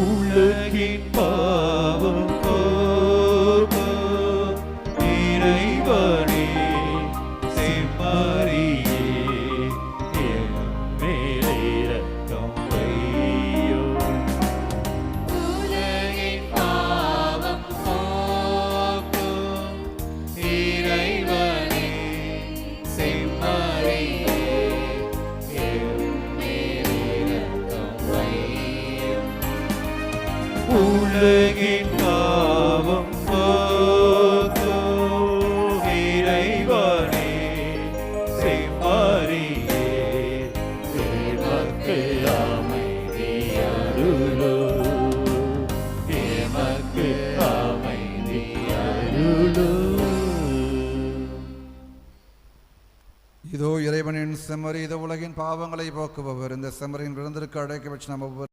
உலகின் பாவம். இதோ இறைவனின் செம்மறி இதோ உலகின் பாவங்களை போக்குபவர். இந்த செம்மறியின் விழுந்திற்கு அழைக்க வச்சு நம்ம